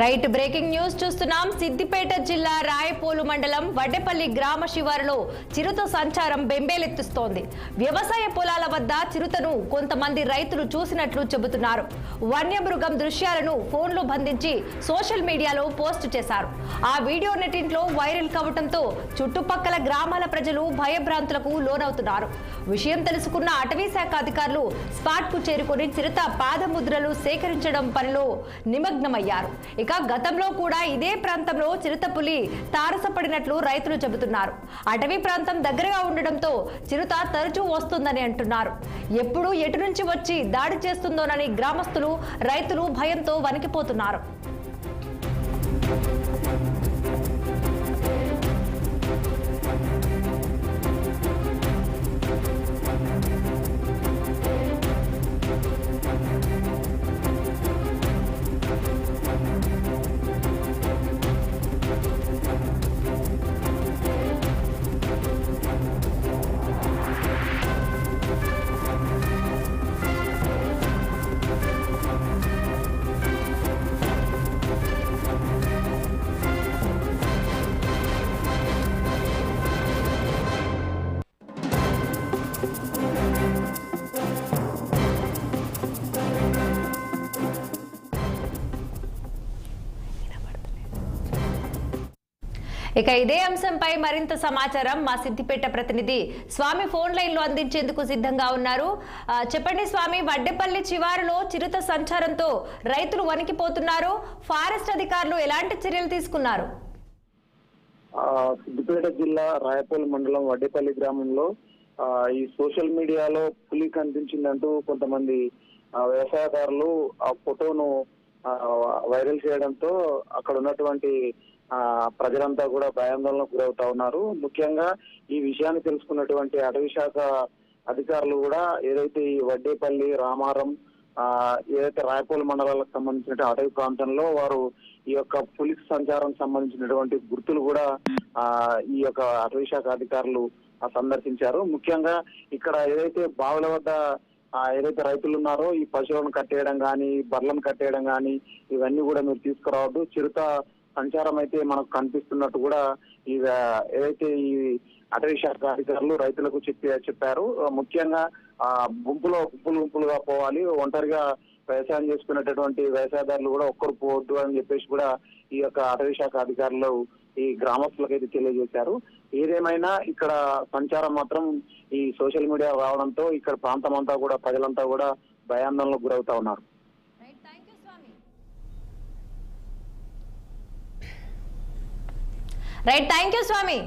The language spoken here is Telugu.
రైట్ బ్రేకింగ్ న్యూస్ చూస్తున్నాం. సిద్దిపేట జిల్లా రాయపోలు మండలం వడ్డెపల్లి గ్రామ శివారులో చిరుత సంచారం బెంబేలెత్తిస్తోంది. వ్యవసాయ పొలాల వద్ద చిరుతను కొంతమంది రైతులు చూసినట్లు చెబుతున్నారు. వన్యమృగం దృశ్యాలను ఫోన్లో బంధించి సోషల్ మీడియాలో పోస్ట్ చేశారు. ఆ వీడియో నెటింట్లో వైరల్ కావడంతో చుట్టుపక్కల గ్రామాల ప్రజలు భయభ్రాంతులకు లోనవుతున్నారు. విషయం తెలుసుకున్న అటవీ శాఖ అధికారులు స్పాట్కు చేరుకొని చిరుత పాదముద్రలు సేకరించడం పనిలో నిమగ్నమయ్యారు. ఇక గతంలో కూడా ఇదే ప్రాంతంలో చిరుతపులి తారసపడినట్లు రైతులు చెబుతున్నారు. అటవీ ప్రాంతం దగ్గరగా ఉండడంతో చిరుత తరచూ వస్తుందని అంటున్నారు. ఎప్పుడు ఎటు నుంచి వచ్చి దాడి చేస్తుందోనని గ్రామస్తులు రైతులు భయంతో వణికిపోతున్నారు. ఇక ఇదే అంశంపై మరింత సమాచారం మా సిద్దిపేట ప్రతినిధి స్వామి ఫోన్ లైన్లో అందించేందుకు సిద్ధంగా ఉన్నారు. చెప్పండి స్వామి వడ్డెపల్లి చివారులో చిరుత సంచారంతో రైతులు వణికిపోతున్నారు. ఫారెస్ట్ అధికారులు ఎలాంటి చర్యలు తీసుకున్నారు? సిద్దిపేట జిల్లా రాయపల్లి మండలం వడ్డేపల్లి గ్రామంలో ఈ సోషల్ మీడియాలో పులి కనిపించిందంటూ కొంతమంది వ్యవసాయదారులు ఆ ఫోటోను వైరల్ చేయడంతో అక్కడ ఉన్నటువంటి ఆ, ప్రజలంతా కూడా భయాందోళనకు గురవుతా ఉన్నారు. ముఖ్యంగా ఈ విషయాన్ని తెలుసుకున్నటువంటి అటవీ శాఖ అధికారులు కూడా ఏదైతే ఈ వడ్డేపల్లి రామారం ఆ ఏదైతే రాయపూల్ మండలాలకు సంబంధించిన అటవీ ప్రాంతంలో వారు ఈ యొక్క పులిస్ సంచారం సంబంధించినటువంటి గుర్తులు కూడా ఆ ఈ యొక్క అటవీ శాఖ అధికారులు సందర్శించారు. ముఖ్యంగా ఇక్కడ ఏదైతే బావుల వద్ద ఏదైతే రైతులు ఉన్నారో ఈ పశువులను కట్టేయడం కానీ బర్లను కట్టేయడం కానీ ఇవన్నీ కూడా మీరు తీసుకురావద్దు. చిరుత సంచారం అయితే మనకు కనిపిస్తున్నట్టు కూడా ఈ ఏదైతే ఈ అటవీ శాఖ అధికారులు రైతులకు చెప్పి చెప్పారు. ముఖ్యంగా ఆ గుంపులో గుంపులు గుంపులుగా పోవాలి. ఒంటరిగా వ్యవసాయం చేసుకునేటటువంటి వ్యవసాయదారులు కూడా ఒక్కరు పోవద్దు అని చెప్పేసి కూడా ఈ యొక్క అటవీ శాఖ అధికారులు ఈ గ్రామస్తులకు అయితే తెలియజేశారు. ఏదేమైనా ఇక్కడ సంచారం మాత్రం ఈ సోషల్ మీడియా రావడంతో ఇక్కడ ప్రాంతం అంతా కూడా ప్రజలంతా కూడా భయాందోళనకు గురవుతా ఉన్నారు. Right thank you Swamy